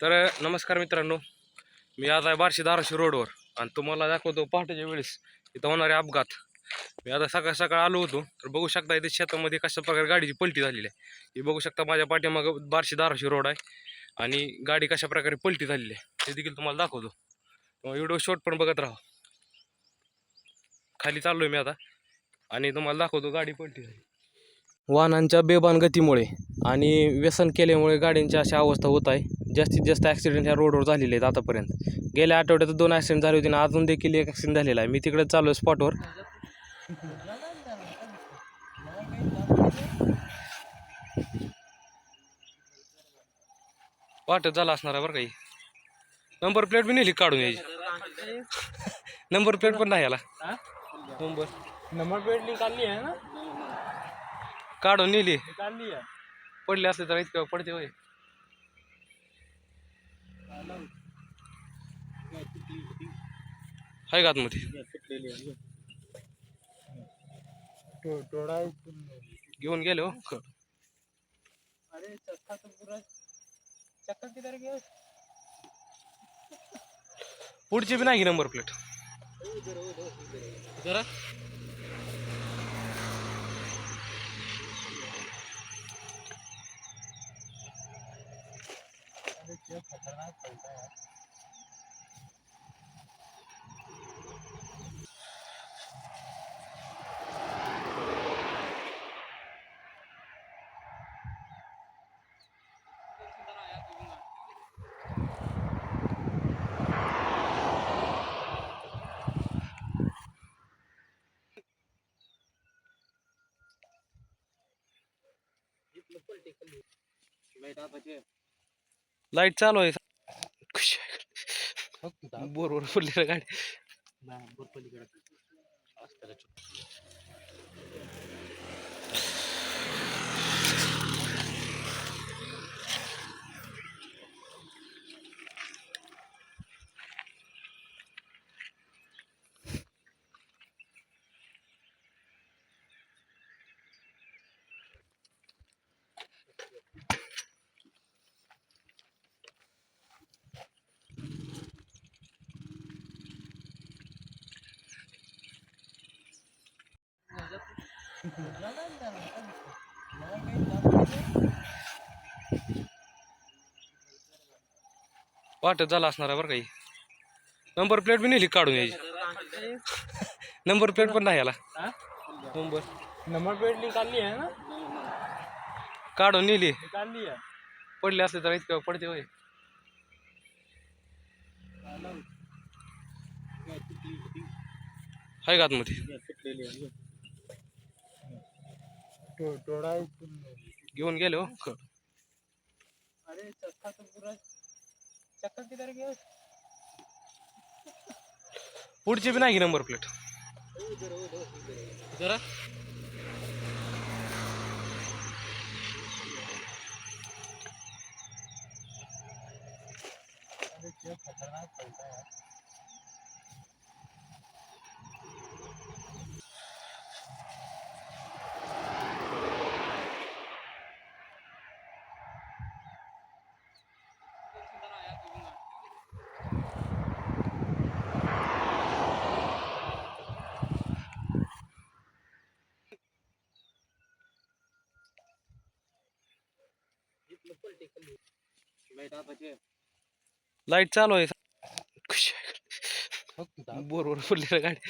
तर नमस्कार मित्रांनो. मी आज आहे बारशे धाराशिव रोडवर आणि तुम्हाला दाखवतो पहाटेच्या वेळेस इथं होणारे अपघात. मी आता सकाळ सकाळ आलो होतो तर बघू शकता इथे शेतामध्ये कशा प्रकारे गाडीची पलटी झालेली आहे. ही बघू शकता माझ्या पाठीमागं बार्शी धाराशिव रोड आहे आणि गाडी कशा प्रकारे पलटी झालेली आहे ते देखील तुम्हाला दाखवतो. व्हिडिओ शॉर्ट पण बघत राहा. खाली चाललोय मी आता आणि तुम्हाला दाखवतो गाडी पलटी झाली. वाहनांच्या बेबान गतीमुळे आणि व्यसन केल्यामुळे गाड्यांची अशी अवस्था होत आहे. जास्तीत जास्त ॲक्सिडेंट ह्या रोडवर झालेले आहेत आतापर्यंत. गेल्या आठवड्यात दोन ॲक्सिडेंट झाले होते आणि अजून देखील एक ॲक्सिडेंट झालेला आहे. मी तिकडे चालू आहे स्पॉटवर वाटत झाला असणार आहे बरं काही नंबर प्लेट बी नेली काढून यायची? नंबर प्लेट पण नाही याला नंबर नंबर प्लेट निकालनी है ना? काढून नेली. है पडले असले तर इतकं पडते होय. हाय का आतमध्ये घेऊन गेले हो. पुढची बी नाही नंबर प्लेट जरा. खतरनाक लाइट चालू आहे. बोर बोर पडली रे गाडी वाटत झाला असणार आहे बरं काही नंबर प्लेट बी नेली काढून यायची. नंबर प्लेट पण नाही याला नंबर. नंबर प्लेट निकालनी है ना? काढून नेली. पडले असले तर इतकं पडते होय. हाय का आतमध्ये? घेऊन गेले. अरे चक्का तो पूरा चक्का किधर गया? पुढची बी नाही नंबर प्लेट जरा. खतरनाक चलता है लाइट चालू आहे. बरोबर पडली रे गाडी.